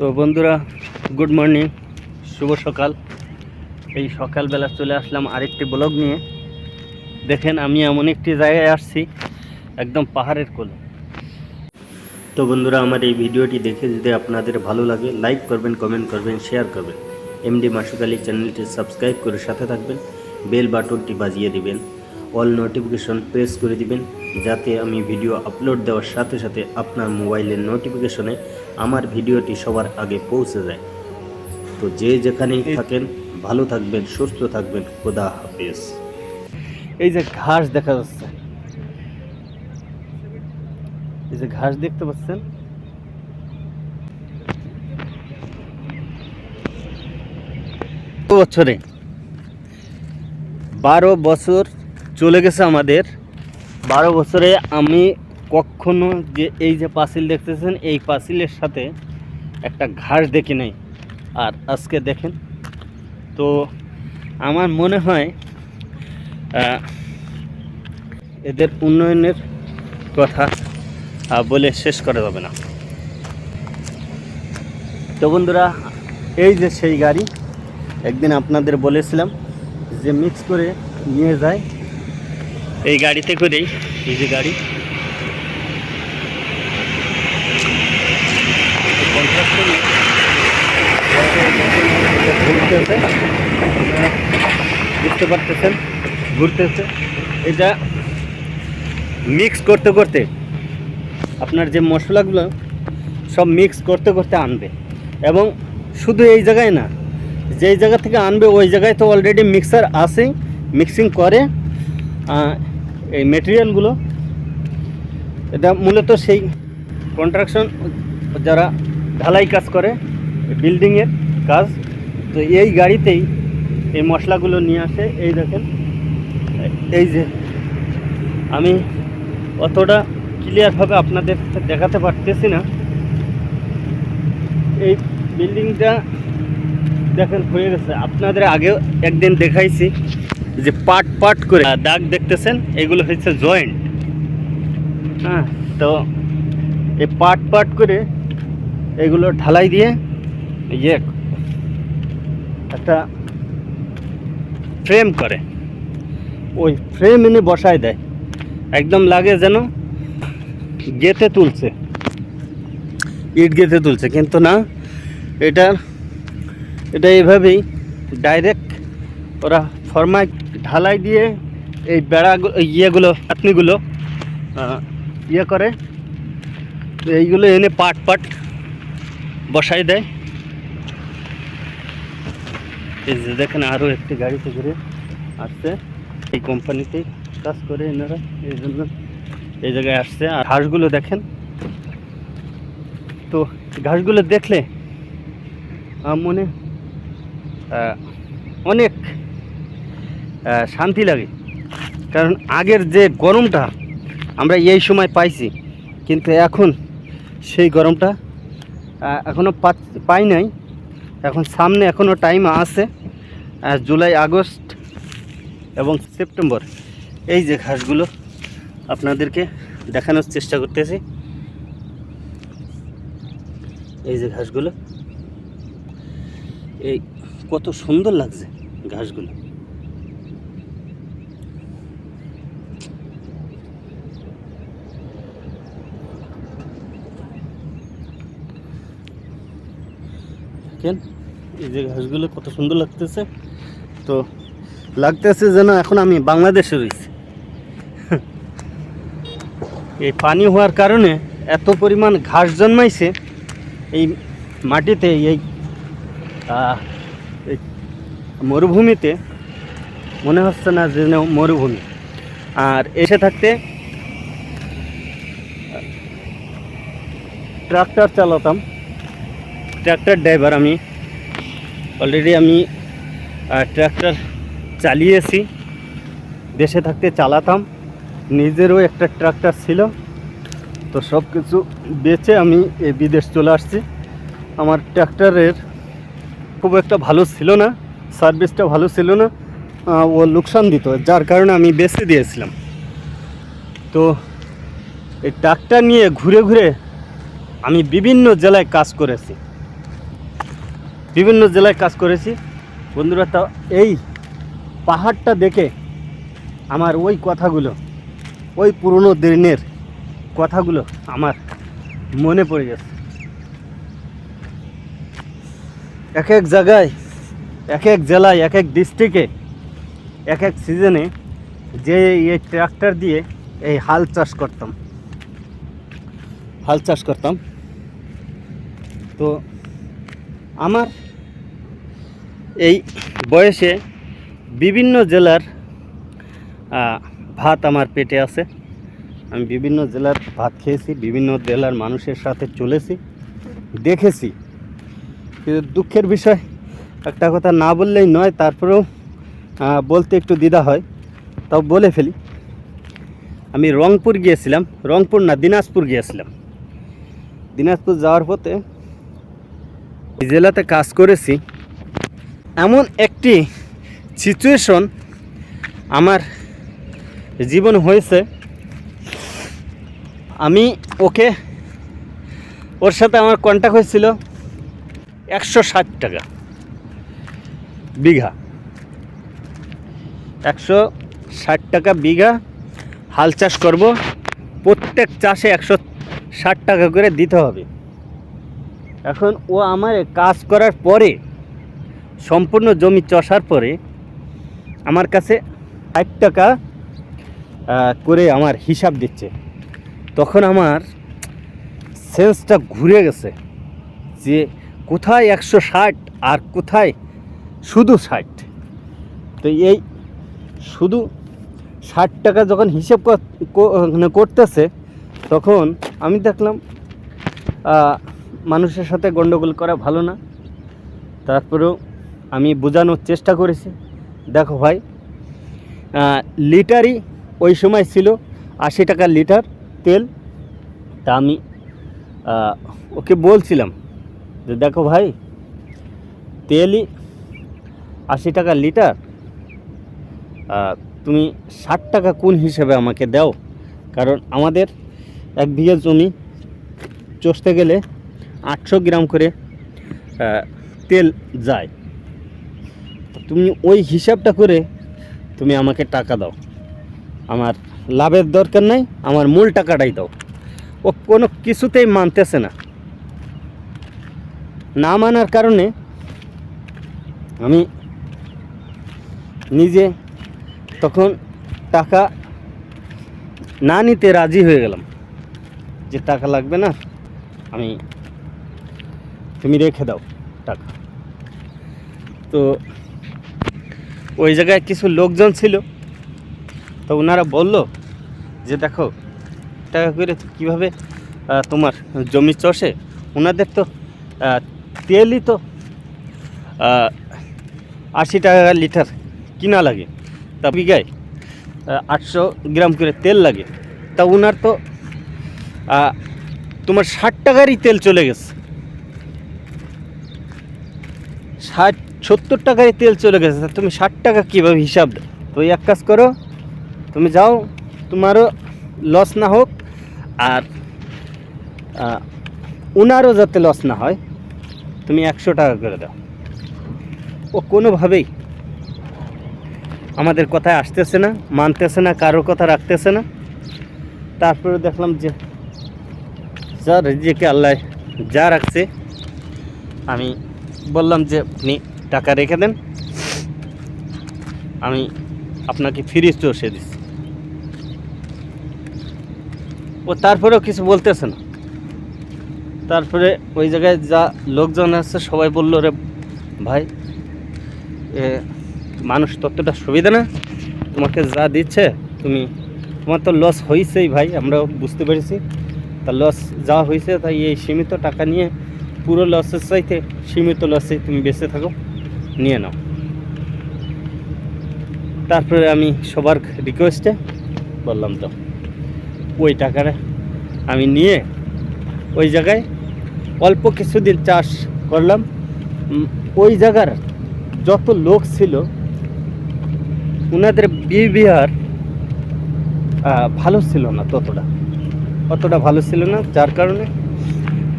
তো বন্ধুরা good morning শুভ সকাল। এই সকালবেলা চলে আসলাম আরেকটি ব্লগ নিয়ে। দেখেন, আমি এমন একটি জায়গায় আসছি, একদম পাহাড়ের কোলে। তো বন্ধুরা, আমার এই ভিডিওটি দেখে যদি আপনাদের ভালো লাগে লাইক করবেন কমেন্ট করবেন শেয়ার করবেন। এমডি মাসুক আলী চ্যানেলটি সাবস্ক্রাইব করে সাথে থাকবেন বেল বাটনটি বাজিয়ে দিবেন অল নোটিফিকেশন প্রেস করে দিবেন, যাতে আমি ভিডিও আপলোড দেওয়ার সাথে সাথে আপনার মোবাইলের নোটিফিকেশনে আমার ভিডিওটি সবার আগে পৌঁছে যায়। তো যে যেখানেই থাকেন ভালো থাকবেন সুস্থ থাকবেন খোদা হাফেজ। এই যে ঘাস দেখা যাচ্ছে। এই যে ঘাস দেখতে পাচ্ছেন? বছরে। বারো বছর চলে গেছে আমাদের। বারো বছরে আমি কখনো যে এই যে পাঁচিল দেখতেছেন, এই পাঁচিলের সাথে একটা ঘাস দেখি নাই। আর আজকে দেখেন, তো আমার মনে হয় এদের উন্নয়নের কথা বলে শেষ করা যাবে না। তো বন্ধুরা, এই যে সেই গাড়ি, একদিন আপনাদের বলেছিলাম যে মিক্স করে নিয়ে যায়। এই গাড়িতে করেই, এই যে গাড়ি ঘুরতেছে বুঝতে পারতেছেন ঘুরতেছে এটা মিক্স করতে করতে আপনার যে মশলাগুলো সব মিক্স করতে করতে আনবে। এবং শুধু এই জায়গায় না যেই জায়গা থেকে আনবে ওই জায়গায় তো অলরেডি মিক্সার আসেই মিক্সিং করে এই মেটেরিয়ালগুলো এটা মূলত সেই কন্ট্রাকশন যারা ঢালাই কাজ করে বিল্ডিংয়ের কাজ তো এই গাড়িতেই এই মশলাগুলো নিয়ে আসে, এই দেখেন, এই যে আমি অতটা ক্লিয়ারভাবে আপনাদের দেখাতে পারতেছি না। এই বিল্ডিংটা দেখেন হয়ে গেছে। আপনাদের আগেও একদিন দেখাইছি যে পাট পাট করে দাগ দেখতেছেন, এগুলো হচ্ছে জয়েন্ট। হ্যাঁ তো এই পাট পাট করে এগুলো ঢালাই দিয়ে ইয়ে একটা ফ্রেম করে। ওই ফ্রেম এনে বসায় দেয়। একদম লাগে যেন গেতে তুলছে। ইট গেতে তুলছে, কিন্তু না, এটা এটা এইভাবেই ডাইরেক্ট ওরা ফরমায় ঢালাই দিয়ে এই বেড়া ইয়েগুলো, চাটনিগুলো ইয়ে করে, এইগুলো এনে পাট পাট বসাই দেয়। এই যে দেখেন আরও একটি গাড়িতে করে আসছে। এই কোম্পানিতেই কাজ করে এনারা, এই জন্য এই জায়গায় আসছে। আর ঘাসগুলো দেখেন। তো ঘাসগুলো দেখলে মনে অনেক শান্তি লাগে। কারণ আগের যে গরমটা আমরা এই সময় পাইছি, কিন্তু এখন সেই গরমটা এখনও এখনও পাই নাই। এখন সামনে এখনও টাইম আছে জুলাই আগস্ট এবং সেপ্টেম্বর। এই যে ঘাসগুলো আপনাদেরকে দেখানোর চেষ্টা করতেছি। এই যে ঘাসগুলো, এই কত সুন্দর লাগছে ঘাসগুলো। দেখেন, এই যে ঘাসগুলো কত সুন্দর লাগতেছে। তো লাগতেছে যেন এখন আমি বাংলাদেশে রয়েছি। এই পানি হওয়ার কারণে এত পরিমাণ ঘাস জন্মাইছে এই মাটিতে, এই মরুভূমিতে। মনে হচ্ছে না যেন মরুভূমি। আর এসে থাকতে ট্রাক্টর চালাতাম। ট্র্যাক্টর ড্রাইভার আমি। অলরেডি আমি ট্র্যাক্টর চালিয়েছি। দেশে থাকতে চালাতাম। নিজেরও একটা ট্রাক্টর ছিল। তো সব কিছু বেচে আমি এই বিদেশ চলে আসছি। আমার ট্র্যাক্টরের খুব একটা ভালো ছিল না। সার্ভিসটা ভালো ছিল না। ও লোকসান দিত, যার কারণে আমি বেচে দিয়েছিলাম। তো এই ট্রাক্টর নিয়ে ঘুরে ঘুরে আমি বিভিন্ন জেলায় কাজ করেছি। বিভিন্ন জেলায় কাজ করেছি। বন্ধুরা তা এই পাহাড়টা দেখে আমার ওই কথাগুলো, ওই পুরনো দিনের কথাগুলো আমার মনে পড়ে গেছে। এক এক জায়গায়, এক এক জেলায়, এক এক ডিস্ট্রিক্টে এক এক সিজনে যে এই ট্র্যাক্টর দিয়ে এই হাল চাষ করতাম। হাল চাষ করতাম। তো আমার এই বয়সে বিভিন্ন জেলার ভাত আমার পেটে আছে। আমি বিভিন্ন জেলার ভাত খেয়েছি, বিভিন্ন জেলার মানুষের সাথে চলেছি, দেখেছি। কিন্তু দুঃখের বিষয়, একটা কথা না বললেই নয়, তারপরেও বলতে একটু দ্বিধা হয়, তাও বলে ফেলি। আমি রংপুর গিয়েছিলাম, রংপুর না, দিনাজপুর গিয়েছিলাম। দিনাজপুর যাওয়ার পথে জেলাতে কাজ করেছি, এমন একটি সিচুয়েশন আমার জীবন হয়েছে। আমি ওকে ওর সাথে আমার কন্ট্যাক্ট হয়েছিল একশো ষাট টাকা বিঘা। একশো ষাট টাকা বিঘা হাল চাষ করব, প্রত্যেক চাষে একশো ষাট টাকা করে দিতে হবে। এখন ও আমার কাজ করার পরে, সম্পূর্ণ জমি চষার পরে, আমার কাছে ষাট টাকা করে আমার হিসাব দিচ্ছে। তখন আমার সেন্সটা ঘুরে গেছে যে কোথায় একশো ষাট আর কোথায় শুধু ষাট। তো এই শুধু ষাট টাকা যখন হিসেব মানে করতেছে, তখন আমি দেখলাম মানুষের সাথে গন্ডগোল করা ভালো না। তারপরেও আমি বোঝানোর চেষ্টা করেছি। দেখো ভাই লিটারই ওই সময় ছিল আশি টাকা লিটার তেল। তা আমি ওকে বলছিলাম যে, দেখো ভাই, তেলই আশি টাকা লিটার তুমি ষাট টাকা কোন হিসেবে আমাকে দাও। কারণ আমাদের এক বিঘা জমি চষতে গেলে আটশো গ্রাম করে তেল যায়। তুমি ওই হিসাবটা করে তুমি আমাকে টাকা দাও। আমার লাভের দরকার নাই, আমার মূল টাকাটাই দাও। ও কোনো কিছুতেই মানতেছে না। না মানার কারণে আমি নিজে তখন টাকা না নিতে রাজি হয়ে গেলাম। যে টাকা লাগবে না, আমি তুমি রেখে দাও টাকা। তো ওই জায়গায় কিছু লোকজন ছিল। তো ওনারা বলল যে, দেখো, টাকা করে কীভাবে তোমার জমি চষে? ওনাদের তো তেলই তো আশি টাকা লিটার কিনা লাগে। তা বিঘায় আটশো গ্রাম করে তেল লাগে। তা ওনার তো তোমার ষাট টাকারই তেল চলে গেছে। ষাট, সত্তর টাকারই তেল চলে গেছে। তুমি ষাট টাকা কীভাবে হিসাব দাও? তো এক কাজ করো, তুমি যাও, তোমারও লস না হোক, আর ওনারও যাতে লস না হয়, তুমি একশো টাকা করে দাও। ও কোনোভাবেই আমাদের কথায় আসতেছে না, মানতেছে না, কারোর কথা রাখতেছে না। তারপরে দেখলাম যে, যা রিজিকে আল্লাহ যা রাখছে, আমি বললাম যে আপনি টাকা রেখে দেন। আমি আপনাকে ফ্রিজ চষে দিচ্ছি। ও তারপরেও কিছু বলতেছে না। তারপরে ওই জায়গায় যা লোকজন আছে সবাই বলল রে ভাই মানুষ ততটা সুবিধা না। তোমাকে যা দিচ্ছে, তুমি, তোমার তো লস হয়েছেই ভাই, আমরাও বুঝতে পেরেছি। তা লস যা হয়েছে তাই এই সীমিত টাকা নিয়ে পুরো লসের চাইতে সীমিত লসে তুমি বেঁচে থাকো। নিয়ে নাও। তারপরে আমি সবার রিকোয়েস্টে বললাম তো ওই টাকাটা আমি নিয়ে ওই জায়গায় অল্প কিছুদিন চাষ করলাম। ওই জায়গার যত লোক ছিল ওনাদের বিহেভিয়ার ভালো ছিল না ততটা। অতটা ভালো ছিল না, যার কারণে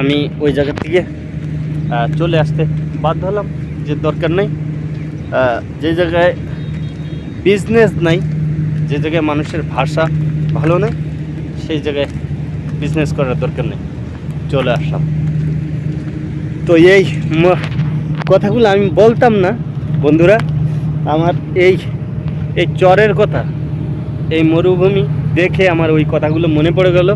আমি ওই জায়গা থেকে চলে আসতে বাধ্য হলাম যে দরকার নেই। যে জায়গায় বিজনেস নাই, যে জায়গায় মানুষের ভাষা ভালো নেই, সেই জায়গায় বিজনেস করার দরকার নেই। চলে আসলাম। তো এই কথাগুলো আমি বলতাম না, বন্ধুরা, আমার এই এই চরের কথা, এই মরুভূমি দেখে আমার ওই কথাগুলো মনে পড়ে গেল।